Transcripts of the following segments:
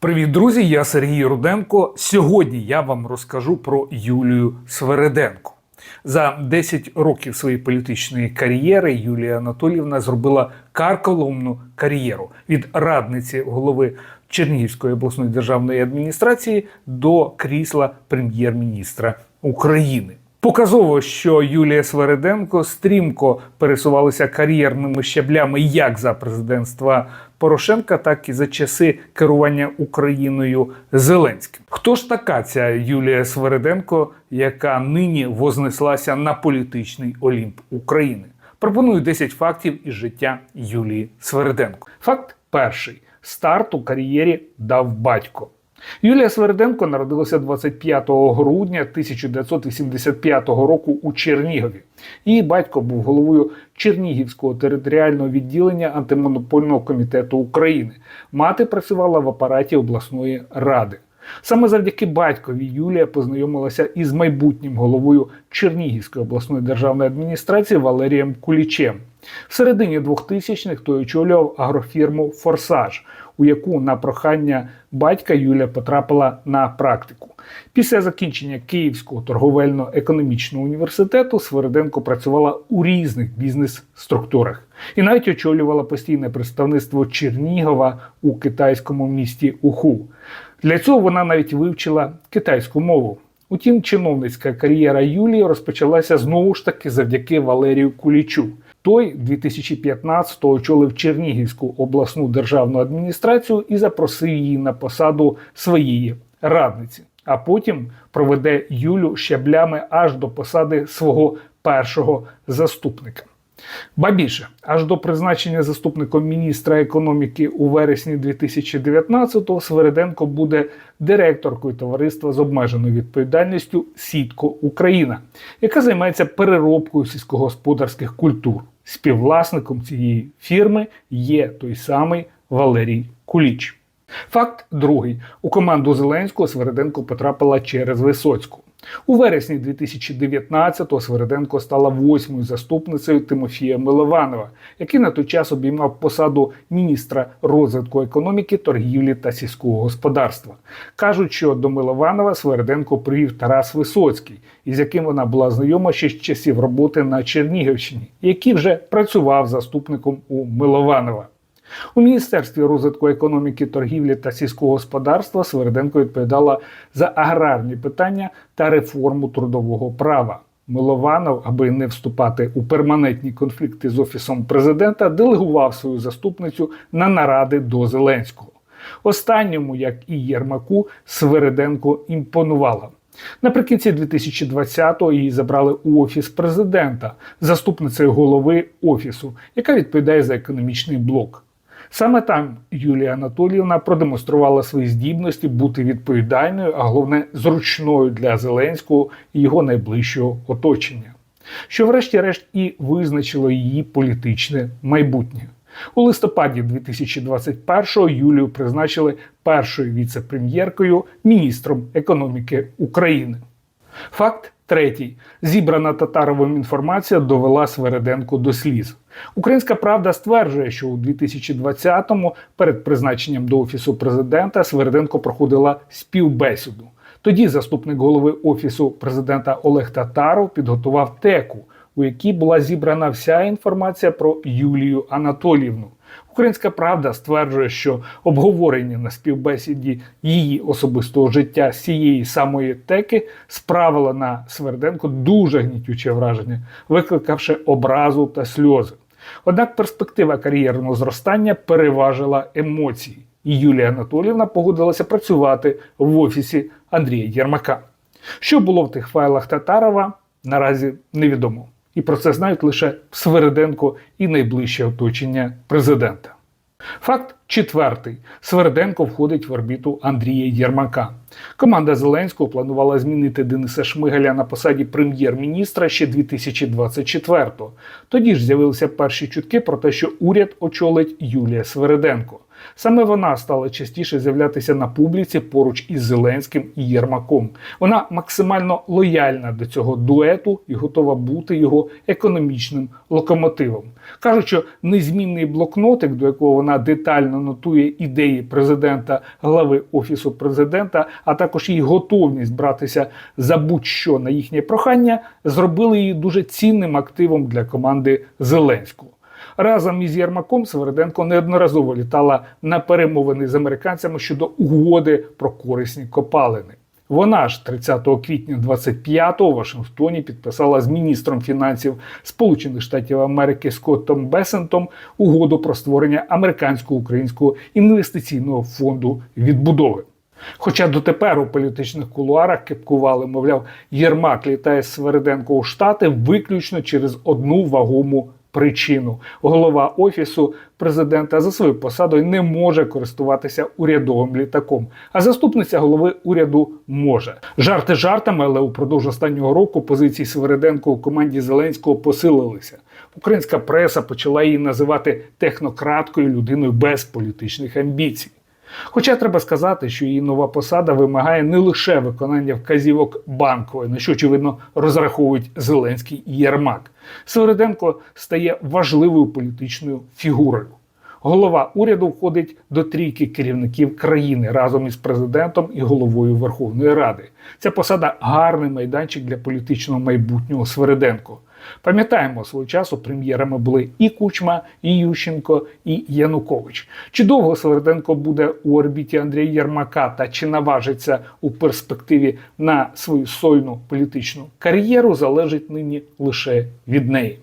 Привіт, друзі! Я Сергій Руденко. Сьогодні я вам розкажу про Юлію Свереденко. За 10 років своєї політичної кар'єри Юлія Анатоліївна зробила карколомну кар'єру від радниці голови Чернігівської обласної державної адміністрації до крісла прем'єр-міністра України. Показово, що Юлія Свереденко стрімко пересувалася кар'єрними щаблями як за президентства Порошенка, так і за часи керування Україною Зеленським. Хто ж така ця Юлія Свереденко, яка нині вознеслася на політичний олімп України? Пропоную 10 фактів із життя Юлії Свереденко. Факт перший: старт у кар'єрі дав батько. Юлія Сверденко народилася 25 грудня 1985 року у Чернігові. Її батько був головою Чернігівського територіального відділення антимонопольного комітету України. Мати працювала в апараті обласної ради. Саме завдяки батькові Юлія познайомилася із майбутнім головою Чернігівської обласної державної адміністрації Валерієм Кулічем. В середині 2000-х той очолював агрофірму Форсаж, у яку на прохання батька Юлія потрапила на практику. Після закінчення Київського торговельно-економічного університету Свериденко працювала у різних бізнес-структурах і навіть очолювала постійне представництво Чернігова у китайському місті Уху. Для цього вона навіть вивчила китайську мову. Утім, чиновницька кар'єра Юлії розпочалася знову ж таки завдяки Валерію Кулічу. Той 2015-го очолив Чернігівську обласну державну адміністрацію і запросив її на посаду своєї радниці. А потім проведе Юлю щаблями аж до посади свого першого заступника. Ба більше, аж до призначення заступником міністра економіки у вересні 2019-го Свериденко буде директоркою товариства з обмеженою відповідальністю Сітко Україна, яка займається переробкою сільськогосподарських культур. Співвласником цієї фірми є той самий Валерій Куліч. Факт другий: у команду Зеленського Свериденко потрапила через Висоцьку. У вересні 2019-го Свериденко стала восьмою заступницею Тимофія Милованова, який на той час обіймав посаду міністра розвитку економіки, торгівлі та сільського господарства. Кажуть, що до Милованова Свериденко привів Тарас Висоцький, із яким вона була знайома ще з часів роботи на Чернігівщині, який вже працював заступником у Милованова. У Міністерстві розвитку економіки, торгівлі та сільського господарства Сверденко відповідала за аграрні питання та реформу трудового права. Милованов, аби не вступати у перманентні конфлікти з офісом президента, делегував свою заступницю на наради до Зеленського. Останньому, як і Єрмаку, Свериденко імпонувала. Наприкінці 2020-го її забрали у офіс президента, заступницею голови офісу, яка відповідає за економічний блок. Саме там Юлія Анатоліївна продемонструвала свої здібності бути відповідальною, а головне зручною для Зеленського і його найближчого оточення, що, врешті-решт, і визначило її політичне майбутнє. У листопаді 2021-го Юлію призначили першою віце-прем'єркою, міністром економіки України. Факт третій: зібрана Татаровим інформація довела Свереденко до сліз. Українська правда стверджує, що у 2020-му перед призначенням до офісу президента Свереденко проходила співбесіду. Тоді заступник голови офісу президента Олег Татаров підготував теку, у якій була зібрана вся інформація про Юлію Анатоліївну. Українська правда стверджує, що обговорення на співбесіді її особистого життя з цієї самої теки справило на Сверденко дуже гнітюче враження, викликавши образу та сльози. Однак перспектива кар'єрного зростання переважила емоції, і Юлія Анатоліївна погодилася працювати в офісі Андрія Єрмака. Що було в тих файлах Татарова, наразі невідомо. І про це знають лише Свериденко і найближче оточення президента. Факт четвертий: Сверденко входить в орбіту Андрія Єрмака. Команда Зеленського планувала змінити Дениса Шмигаля на посаді прем'єр-міністра ще 2024-го. Тоді ж з'явилися перші чутки про те, що уряд очолить Юлія Свериденко. Саме вона стала частіше з'являтися на публіці поруч із Зеленським і Єрмаком. Вона максимально лояльна до цього дуету і готова бути його економічним локомотивом. Кажуть, що незмінний блокнотик, до якого вона детально нотує ідеї президента, глави офісу президента, а також її готовність братися за будь-що на їхнє прохання, зробили її дуже цінним активом для команди Зеленського. Разом із Єрмаком Свериденко неодноразово літала на перемовини з американцями щодо угоди про корисні копалини. Вона ж 30 квітня 25-го у Вашингтоні підписала з міністром фінансів Сполучених Штатів Америки Скоттом Бесентом угоду про створення американсько-українського інвестиційного фонду відбудови. Хоча дотепер у політичних кулуарах кепкували, мовляв, Єрмак літає з Свериденко у Штати виключно через одну вагому причину. Голова офісу президента за свою посадою не може користуватися урядовим літаком, а заступниця голови уряду може. Жарти жартами, але упродовж останнього року позиції Свериденко у команді Зеленського посилилися. Українська преса почала її називати технократкою людиною без політичних амбіцій. Хоча треба сказати, що її нова посада вимагає не лише виконання вказівок банкової, на що очевидно розраховують Зеленський і Єрмак. Свериденко стає важливою політичною фігурою. Голова уряду входить до трійки керівників країни разом із президентом і головою Верховної Ради. Ця посада гарний майданчик для політичного майбутнього Свериденко. Пам'ятаємо, свого часу прем'єрами були і Кучма, і Ющенко, і Янукович. Чи довго Сверденко буде у орбіті Андрія Єрмака та чи наважиться у перспективі на свою сольну політичну кар'єру, залежить нині лише від неї.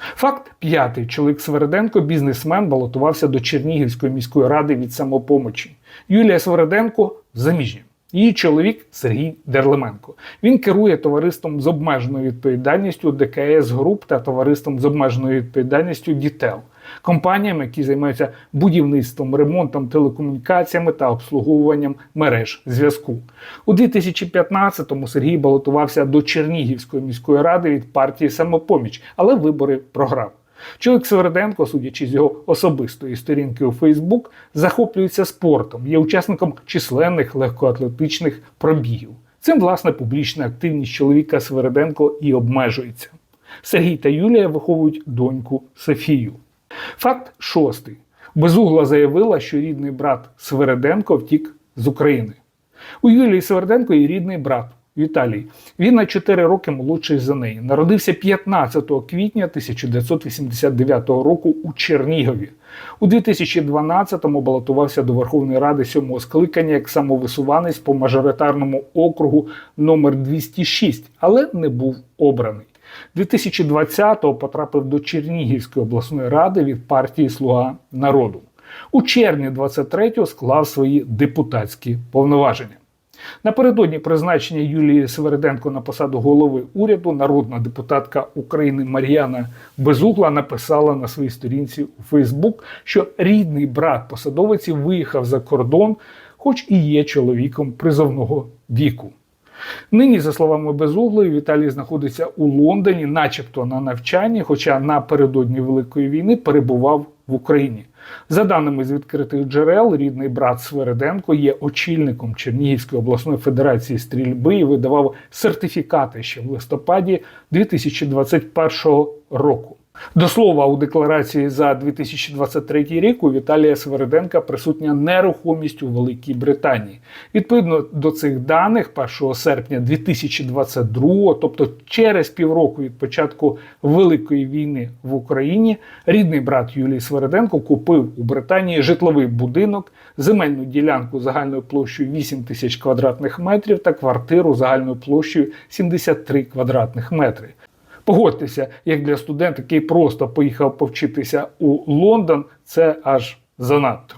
Факт п'ятий. Чоловік Свереденко, бізнесмен, балотувався до Чернігівської міської ради від самопомочі. Юлія Свереденко заміжня. Її чоловік Сергій Дерлеменко. Він керує товариством з обмеженою відповідальністю ДКС Груп та товариством з обмеженою відповідальністю Дітел, компаніями, які займаються будівництвом, ремонтом, телекомунікаціями та обслуговуванням мереж зв'язку. У 2015-му Сергій балотувався до Чернігівської міської ради від партії Самопоміч, але вибори програв. Чоловік Сверденко, судячи з його особистої сторінки у Фейсбук, захоплюється спортом, є учасником численних легкоатлетичних пробігів. Цим, власне, публічна активність чоловіка Сверденко і обмежується. Сергій та Юлія виховують доньку Софію. Факт шостий. Безугла заявила, що рідний брат Свереденко втік з України. У Юлії Сверденко є рідний брат Віталій. Він на 4 роки молодший за неї. Народився 15 квітня 1989 року у Чернігові. У 2012-му балотувався до Верховної Ради сьомого скликання як самовисуванець по мажоритарному округу номер 206, але не був обраний. 2020-го потрапив до Чернігівської обласної ради від партії Слуга народу. У червні 23-го склав свої депутатські повноваження. Напередодні призначення Юлії Севериденко на посаду голови уряду народна депутатка України Мар'яна Безугла написала на своїй сторінці у Фейсбук, що рідний брат посадовиці виїхав за кордон, хоч і є чоловіком призовного віку. Нині, за словами Безуглої, Віталій знаходиться у Лондоні, начебто на навчанні, хоча напередодні Великої війни перебував в Україні. За даними з відкритих джерел, рідний брат Свереденко є очільником Чернігівської обласної федерації стрільби і видавав сертифікати ще в листопаді 2021 року. До слова, у декларації за 2023 рік у Віталія Свериденка присутня нерухомість у Великій Британії. Відповідно до цих даних, 1 серпня 2022, тобто через півроку від початку Великої війни в Україні, рідний брат Юлії Свериденко купив у Британії житловий будинок, земельну ділянку загальною площею 8 тисяч квадратних метрів та квартиру загальною площею 73 квадратних метри. Погодьтеся, як для студента, який просто поїхав повчитися у Лондон, це аж занадто.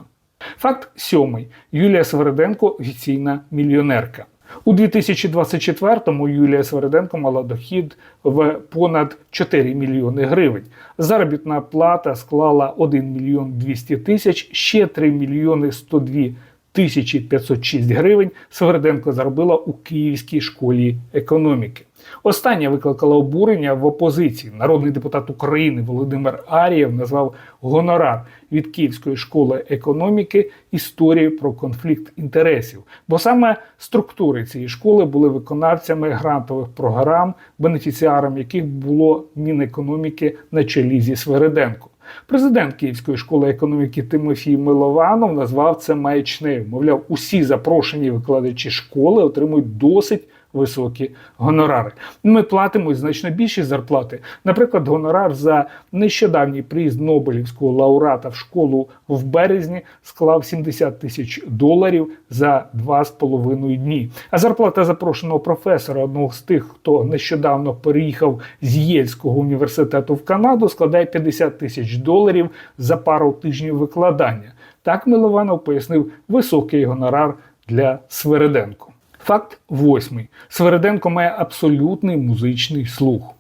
Факт сьомий: Юлія Свериденко офіційна мільйонерка. У 2024-му Юлія Свериденко мала дохід в понад 4 мільйони гривень. Заробітна плата склала 1 мільйон 200 тисяч, ще 3 мільйони 102 тисячі 506 гривень Свериденко заробила у Київській школі економіки. Остання викликала обурення в опозиції. Народний депутат України Володимир Арієв назвав гонорар від Київської школи економіки історією про конфлікт інтересів, бо саме структури цієї школи були виконавцями грантових програм, бенефіціаром яких було Мінекономіки на чолі зі Свериденко. Президент Київської школи економіки Тимофій Милованов назвав це маячнею. Мовляв, усі запрошені викладачі школи отримують досить високі гонорари. Ми платимо значно більші зарплати. Наприклад, гонорар за нещодавній приїзд Нобелівського лауреата в школу в березні склав 70 тисяч доларів за два з половиною дні. А зарплата запрошеного професора, одного з тих, хто нещодавно переїхав з Єльського університету в Канаду, складає 50 тисяч доларів за пару тижнів викладання. Так Милованов пояснив високий гонорар для Свериденко. Факт восьмий. Свериденко має абсолютний музичний слух.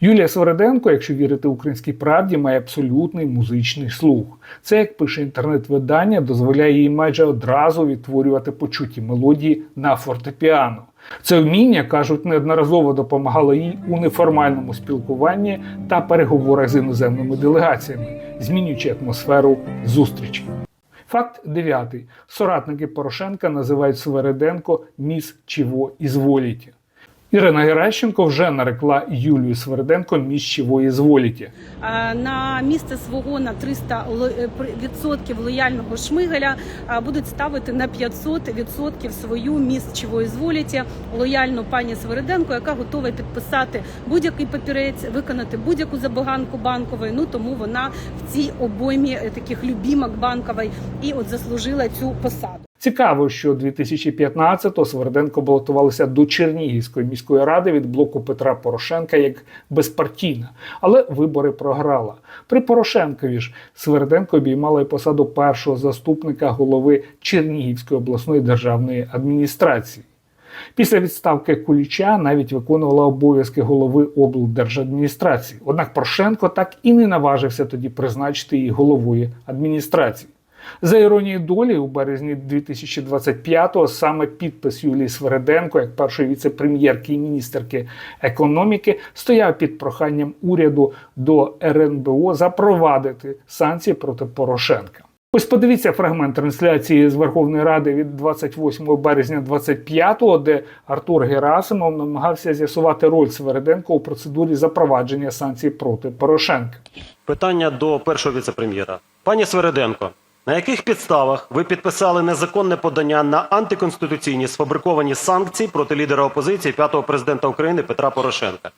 Юлія Свериденко, якщо вірити українській правді, має абсолютний музичний слух. Це, як пише інтернет-видання, дозволяє їй майже одразу відтворювати почуті мелодії на фортепіано. Це вміння, кажуть, неодноразово допомагало їй у неформальному спілкуванні та переговорах з іноземними делегаціями, змінюючи атмосферу зустрічі. Факт дев'ятий. Соратники Порошенка називають Свереденко міс чого ізволіті. Ірина Геращенко вже нарекла Юлію Свериденко міс чого ізволіті. А, на місце свого на 300 ло- е, при- відсотків лояльного шмигаля будуть ставити на 500 відсотків свою міст чого зволіті лояльну пані Свериденко, яка готова підписати будь-який папірець, виконати будь-яку забаганку банкової. Ну тому вона в цій обоймі е, таких любімок банкової і от заслужила цю посаду. Цікаво, що 2015-го Сверденко балотувалася до Чернігівської міської ради від блоку Петра Порошенка як безпартійна, але вибори програла. При Порошенкові ж Сверденко обіймала й посаду першого заступника голови Чернігівської обласної державної адміністрації. Після відставки Куліча навіть виконувала обов'язки голови облдержадміністрації. Однак Порошенко так і не наважився тоді призначити її головою адміністрації. За іронією долі, у березні 2025-го саме підпис Юлії Свереденко, як першої віце-прем'єрки і міністерки економіки, стояв під проханням уряду до РНБО запровадити санкції проти Порошенка. Ось подивіться фрагмент трансляції з Верховної Ради від 28 березня 25-го, де Артур Герасимов намагався з'ясувати роль Свереденко у процедурі запровадження санкцій проти Порошенка. Питання до першого віцепрем'єра. Пані Свереденко, на яких підставах ви підписали незаконне подання на антиконституційні сфабриковані санкції проти лідера опозиції п'ятого президента України Петра Порошенка?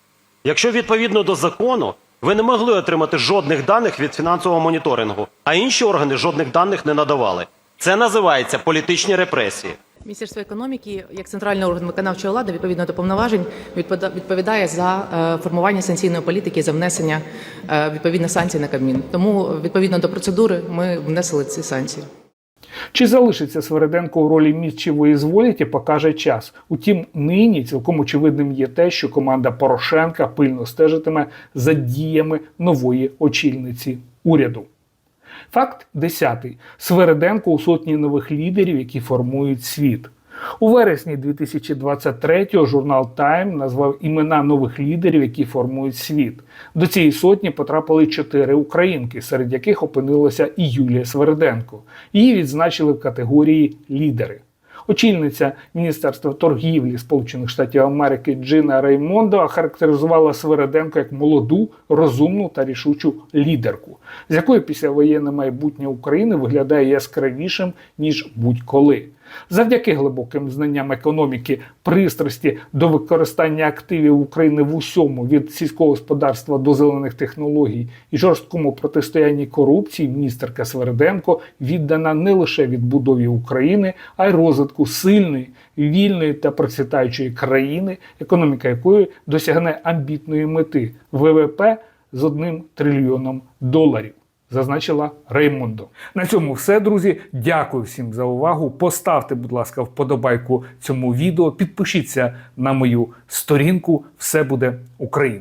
Якщо відповідно до закону ви не могли отримати жодних даних від фінансового моніторингу, а інші органи жодних даних не надавали. Це називається політичні репресії. Міністерство економіки як центральний орган виконавчої влади відповідно до повноважень відповіда- відповідає за е, формування санкційної політики, за внесення е, відповідних санкцій на Кабмін. Тому відповідно до процедури ми внесли ці санкції. Чи залишиться Свереденко у ролі місчевої зволіті, покаже час. Утім, нині цілком очевидним є те, що команда Порошенка пильно стежитиме за діями нової очільниці уряду. Факт 10. Свереденко у сотні нових лідерів, які формують світ. У вересні 2023-го журнал Time назвав імена нових лідерів, які формують світ. До цієї сотні потрапили чотири українки, серед яких опинилася і Юлія Сверденко. Її відзначили в категорії лідери. Очільниця Міністерства торгівлі Сполучених Штатів Америки Джина Реймондо охарактеризувала Свереденко як молоду, розумну та рішучу лідерку, з якою післявоєнне майбутнє України виглядає яскравішим ніж будь-коли. Завдяки глибоким знанням економіки, пристрасті до використання активів України в усьому від сільського господарства до зелених технологій і жорсткому протистоянні корупції, міністерка Сверденко віддана не лише відбудові України, а й розвитку сильної, вільної та процвітаючої країни, економіка якої досягне амбітної мети ВВП з одним трильйоном доларів зазначила Реймондо. На цьому все, друзі. Дякую всім за увагу. Поставте, будь ласка, вподобайку цьому відео. Підпишіться на мою сторінку. Все буде Україна!